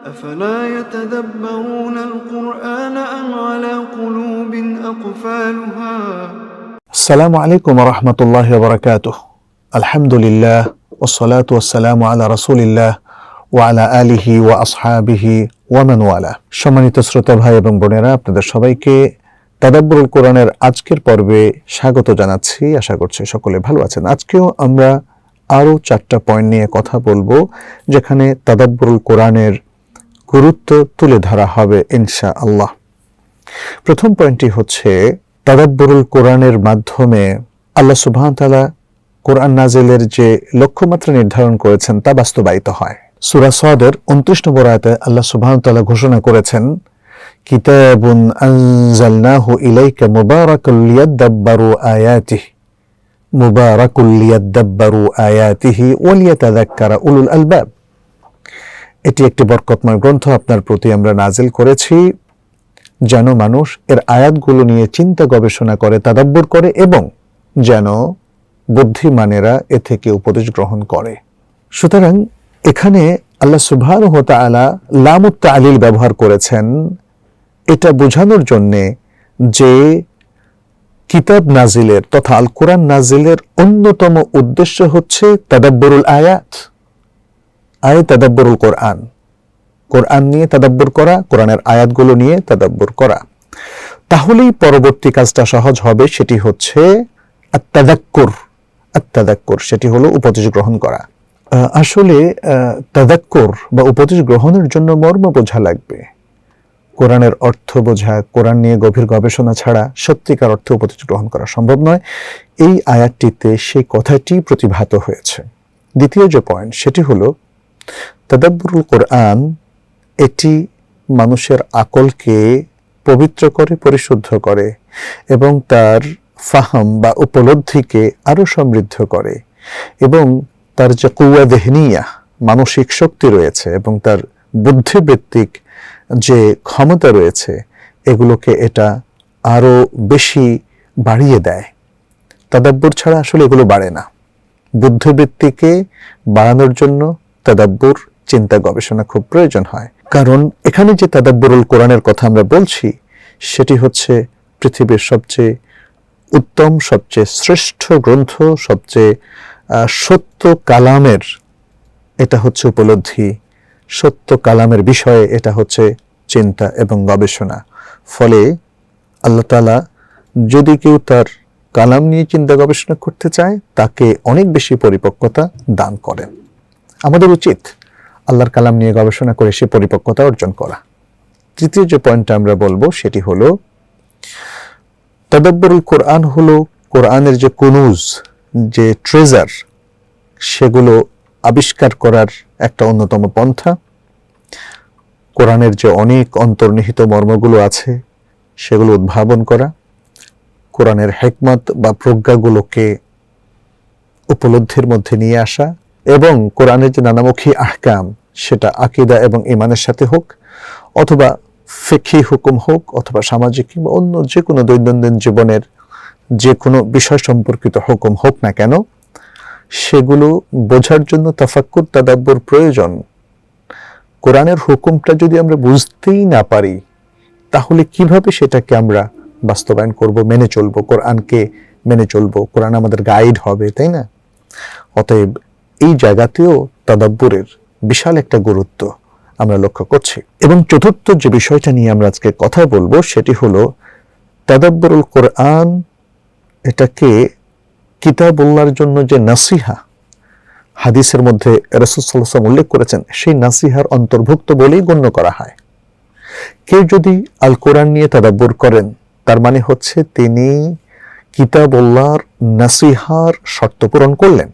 أفلا يتدبرون القرآن أم على قلوب أقفالها السلام عليكم ورحمة الله وبركاته الحمد لله والصلاة والسلام على رسول الله ওয়ালা আলিহি ওয়া আসহাবিহি ওয়ামান ওয়ালা সম্মানিত শ্রোতা ভাই এবং বোনেরা আপনাদের সবাইকে তাদাব্বুরুল কোরআনের আজকের পর্বে স্বাগত জানাচ্ছি আশা করছি সকলে ভালো আছেন আজকেও আমরা আরও চারটা পয়েন্ট নিয়ে কথা বলবো যেখানে তাদাব্বুরুল কোরআনের গুরুত্ব তুলে ধরা হবে ইনশা আল্লাহ প্রথম পয়েন্টটি হচ্ছে, তাদাব্বুরুল কোরআনের মাধ্যমে আল্লাহ সুবহান তাআলা কোরআন নাজিলের যে লক্ষ্যমাত্রা নির্ধারণ করেছেন, তা বাস্তবায়িত হয়। সুরা সাদের 29 নম্বর আয়াতে আল্লাহ সুবহান তাআলা ঘোষণা করেছেন, কিতাবুন আনজালনাহু ইলাইকা মুবারাকুল লিয়াদাব্বারু আয়াতিহি, মুবারাকুল লিয়াদাব্বারু আয়াতিহি ওয়া উলুল আলবাব। এটি একটি বরকতময় গ্রন্থ, আপনার প্রতি আমরা নাজিল করেছি। যেন মানুষ এর আয়াতগুলো নিয়ে চিন্তা গবেষণা করে, তাদাব্বর করে এবং যেন বুদ্ধিমানেরা এ থেকে উপদেশ গ্রহণ করে। সুতরাং এখানে আল্লাহ সুবহান হতা আলা লামুত্তা আলিল ব্যবহার করেছেন। এটা বোঝানোর জন্যে যে কিতাব নাজিলের তথা আল কোরআন নাজিলের অন্যতম উদ্দেশ্য হচ্ছে তাদাব্বরুল আয়াত। আয় তাদাব্বরুল কোরআন। কোরআন নিয়ে তাদাব্বর করা, কোরআনের আয়াতগুলো নিয়ে তাদাব্বর করা। তাহলেই পরবর্তী কাজটা সহজ হবে, সেটি হচ্ছে আত্মাদাক্কুর আত্মাদাক্কুর সেটি হলো উপদেশ গ্রহণ করা। আসলে তাদাক্কুর বা উপদেশ গ্রহণের জন্য মর্ম বোঝা লাগবে। কোরআনের অর্থ বোঝা, কোরআন নিয়ে গভীর গবেষণা ছাড়া সত্যিকার অর্থে উপদেশ গ্রহণ করা সম্ভব নয়। এই আয়াতটিতে সেই কথাটি প্রতিভাত হয়েছে। দ্বিতীয় যে পয়েন্ট সেটি হলো তাদাব্বুরুল কোরআন এটি মানুষের আকলকে পবিত্র করে, পরিশুদ্ধ করে এবং তার ফাহাম বা উপলব্ধিকে আরও সমৃদ্ধ করে এবং তার যে কুয়া দেহনিয়া মানসিক শক্তি রয়েছে এবং তার বুদ্ধিবৃত্তিক যে ক্ষমতা রয়েছে, এগুলোকে এটা আরও বেশি বাড়িয়ে দেয়। তাদাব্বুর ছাড়া আসলে এগুলো বাড়ে না। বুদ্ধিবৃত্তিকে বাড়ানোর জন্য তাদাব্বুর চিন্তা গবেষণা খুব প্রয়োজন হয়। কারণ এখানে যে তাদাব্বুরুল কোরআনের কথা আমরা বলছি, সেটি হচ্ছে পৃথিবীর সবচেয়ে উত্তম, সবচেয়ে শ্রেষ্ঠ গ্রন্থ, সবচেয়ে সত্য কালামের, এটা হচ্ছে উপলব্ধি। সত্য কালামের বিষয়ে এটা হচ্ছে চিন্তা এবং গবেষণা। ফলে আল্লাহ তালা যদি কেউ তার কালাম নিয়ে চিন্তা গবেষণা করতে চায়, তাকে অনেক বেশি পরিপক্কতা দান করেন। আমাদের উচিত আল্লাহর কালাম নিয়ে গবেষণা করে সে পরিপক্কতা অর্জন করা। তৃতীয় যে পয়েন্টটা আমরা বলব সেটি হলো, তদব্বরুল কোরআন হলো কোরআনের যে কুনুজ, যে ট্রেজার সেগুলো আবিষ্কার করার একটা অন্যতম পন্থা। কোরআনের যে অনেক অন্তর্নিহিত মর্মগুলো আছে, সেগুলো উদ্ভাবন করা। কোরআনের হেকমত বা প্রজ্ঞাগুলোকে উপলব্ধির মধ্যে নিয়ে আসা। এবং কোরআনের যে নানামুখী আহকাম, সেটা আকিদা এবং ইমানের সাথে হোক, অথবা ফেকি হুকুম হোক, অথবা সামাজিক কিংবা অন্য যে কোনো দৈনন্দিন জীবনের যে কোনো বিষয় সম্পর্কিত হুকুম হোক না কেন, সেগুলো বোঝার জন্য তাফাক্কুর তাদাব্বর প্রয়োজন। কোরআনের হুকুমটা যদি আমরা বুঝতেই না পারি, তাহলে কীভাবে সেটাকে আমরা বাস্তবায়ন করব, মেনে চলবো? কোরআনকে মেনে চলবো? কোরআন আমাদের গাইড হবে, তাই না? অতএব এই জায়গাতেও তাদাব্বুরের বিশাল একটা গুরুত্ব আমরা লক্ষ্য করছি। এবং চতুর্থ যে বিষয়টা নিয়ে আমরা আজকে কথা বলব, সেটি হলো তাদাব্বরুল কোরআন এটাকে কিতাবুল্লাহর জন্য যে নাসিহা, হাদিসের মধ্যে রসুসাল্লাম উল্লেখ করেছেন, সেই নাসিহার অন্তর্ভুক্ত বলেই গণ্য করা হয়। কেউ যদি আল কোরআন নিয়ে তাদাব্বর করেন, তার মানে হচ্ছে তিনি কিতাবুল্লাহর নাসিহার শর্ত পূরণ করলেন।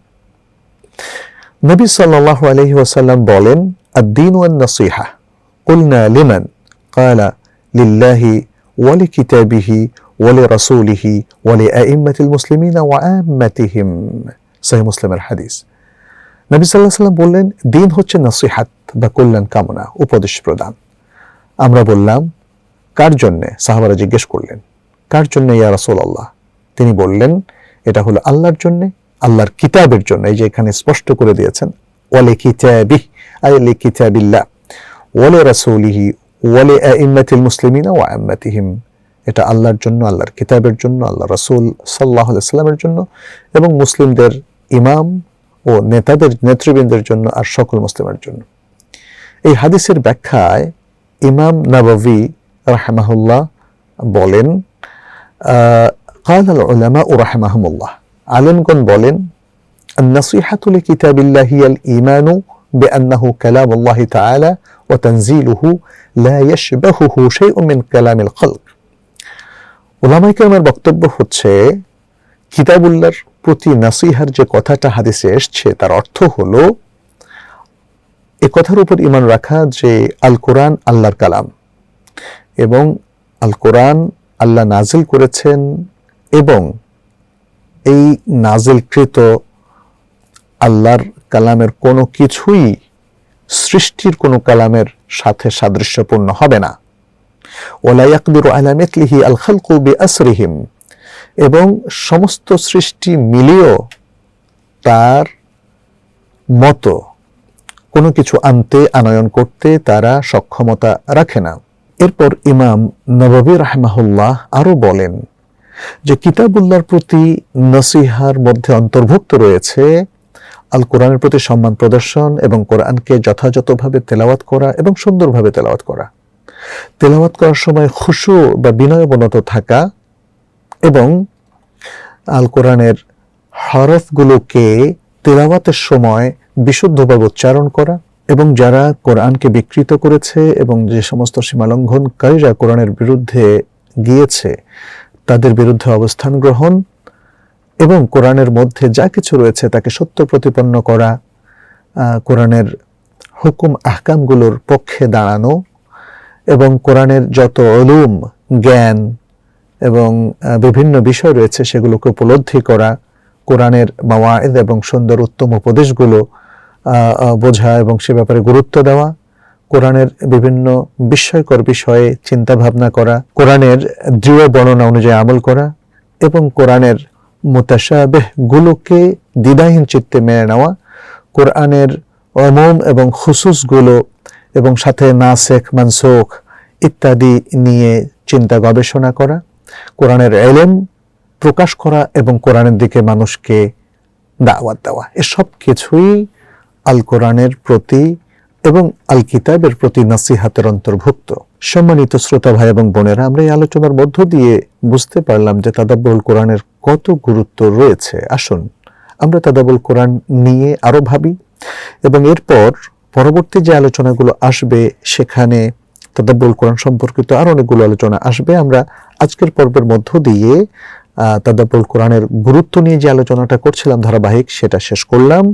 নবী সাল্লাল্লাহু আলাইহি ওয়াসাল্লাম বলেন, আদ-দীন ওয়ান নাসিহা কুলনা লিমান? ক্বালা লিল্লাহি ওয়া লিকিতাবিহি ওয়া লিরাসূলিহি ওয়া লিআইম্মাতিল মুসলিমিনা ওয়া আম্মাতিহিম। সহিহ মুসলিমের হাদিস। নবী সাল্লাল্লাহু আলাইহি ওয়াসাল্লাম বললেন, দিন হচ্ছে নসিহাত বা কল্যাণ কামনা, উপদেশ প্রদান। আমরা বললাম, কার জন্যে? সাহাবারা জিজ্ঞেস করলেন, কার জন্যে ইয়া রাসূলুল্লাহ? তিনি বললেন, এটা হলো আল্লাহর জন্য আল্লাহর কিতাবের জন্য এই যে এখানে স্পষ্ট করে দিয়েছেন ওয়ালে কিতাবিহ আই লি কিতাবিল্লাহ ওয়ালে রাসৌলিহি ওয়ালে আইম্মাতিল মুসলিমিনা ওয়া আম্মাতিহিম এটা আল্লাহর জন্য আল্লাহর কিতাবের জন্য আল্লাহ রাসূল সাল্লাহ সাল্লামের জন্য এবং মুসলিমদের ইমাম ও নেতাদের নেতৃবৃন্দের জন্য আর সকল মুসলিমের জন্য এই হাদিসের ব্যাখ্যায় ইমাম নবভী রাহমাহুল্লাহ বলেন قال العلماء رحمهم الله আলেমগণ বলেন النصيحة لكتاب الله هي الإيمان بأنه كلام الله تعالى وتنزيله لا يشبهه شيء من كلام الخلق ওলামাই কেরামের বক্তব্য হচ্ছে কিতাবুল্লাহর প্রতি নাসিহার যে কথাটা হাদিসে এসছে তার অর্থ হলো এ কথার উপর ইমান রাখা যে আল কোরআন আল্লাহর কালাম এবং আল কোরআন আল্লাহ নাজিল করেছেন এবং এই নাজিলকৃত আল্লাহর কালামের কোনো কিছুই সৃষ্টির কোনো কালামের সাথে সাদৃশ্যপূর্ণ হবে না। ওলা ইয়াকদিরু আলা খালকু বিআসরিহিম। এবং সমস্ত সৃষ্টি মিলিয়েও তার মতো কোনো কিছু আনতে, আনয়ন করতে তারা সক্ষমতা রাখে না। এরপর ইমাম নববী রাহমাহুল্লাহ আরও বলেন যে কিতাবুল্লাহর প্রতি নসিহার মধ্যে অন্তর্ভুক্ত রয়েছে আল কোরআনের প্রতি সম্মান প্রদর্শন এবং কোরআনকে যথাযথভাবে তেলাওয়াত করা এবং সুন্দরভাবে তেলাওয়াত করা। তেলাওয়াত করার সময় খুশু বা বিনয়বনত থাকা এবং আল কোরআনের হরফগুলোকে তেলাওয়াতের সময় বিশুদ্ধভাবে উচ্চারণ করা এবং যারা কোরআনকে বিকৃত করেছে এবং যে সমস্ত সীমালঙ্ঘনকারীরা কোরআনের বিরুদ্ধে গিয়েছে তাদের বিরুদ্ধে অবস্থান গ্রহণ এবং কোরআনের মধ্যে যা কিছু রয়েছে তাকে সত্য প্রতিপন্ন করা কোরআনের হুকুম আহকামগুলোর পক্ষে দাঁড়ানো এবং কোরআনের যত অলুম জ্ঞান এবং বিভিন্ন বিষয় রয়েছে সেগুলোকে উপলব্ধি করা, কোরআনের মাওয়ায়েদ এবং সুন্দর উত্তম উপদেশগুলো বোঝা এবং সে ব্যাপারে গুরুত্ব দেওয়া কোরআনের বিভিন্ন বিস্ময়কর বিষয়ে চিন্তা ভাবনা করা, কোরআনের দৃঢ় বর্ণনা অনুযায়ী আমল করা এবং কোরআনের মোতাসাবেহ গুলোকে দ্বিধাহীন চিত্তে মেনে নেওয়া, কোরআনের অমম এবং খুসুসগুলো এবং সাথে নাসেখ, মানসুখ ইত্যাদি নিয়ে চিন্তা গবেষণা করা, কোরআনের এলেম প্রকাশ করা এবং কোরআনের দিকে মানুষকে দাওয়াত দেওয়া। এসব কিছুই আল কোরআনের প্রতি এবং আল কিতাবের প্রতি নাসিহাতের অন্তর্ভুক্ত। সম্মানিত শ্রোতা ভাই এবং বোনেরা, আমরা এই আলোচনার মধ্য দিয়ে বুঝতে পারলাম যে তাদাব্বুল কোরআনের কত গুরুত্ব রয়েছে। আসুন, আমরা তাদাবুল কোরআন নিয়ে আরও ভাবি এবং এরপর পরবর্তী যে আলোচনাগুলো আসবে, সেখানে তাদাব্বুল কোরআন সম্পর্কিত আরও অনেকগুলো আলোচনা আসবে। আমরা আজকের পর্বের মধ্য দিয়ে তাদাব্বুল কোরআনের গুরুত্ব নিয়ে যে আলোচনাটা করছিলাম ধারাবাহিক সেটা শেষ করলাম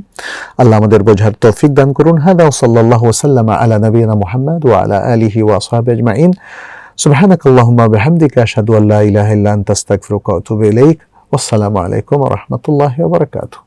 আল্লাহ আমাদের বোঝার তৌফিক দান করুন হাদা সাল্লাল্লাহু ওয়াসাল্লাম আলা নবিয়িনা মুহাম্মদ ওয়া আলা আলিহি ওয়া আসহাবিহি আজমাইন سبحانك اللهم وبحمدك أشهد أن لا إله إلا أنت أستغفرك وأتوب إليك والسلام عليكم ورحمة الله وبركاته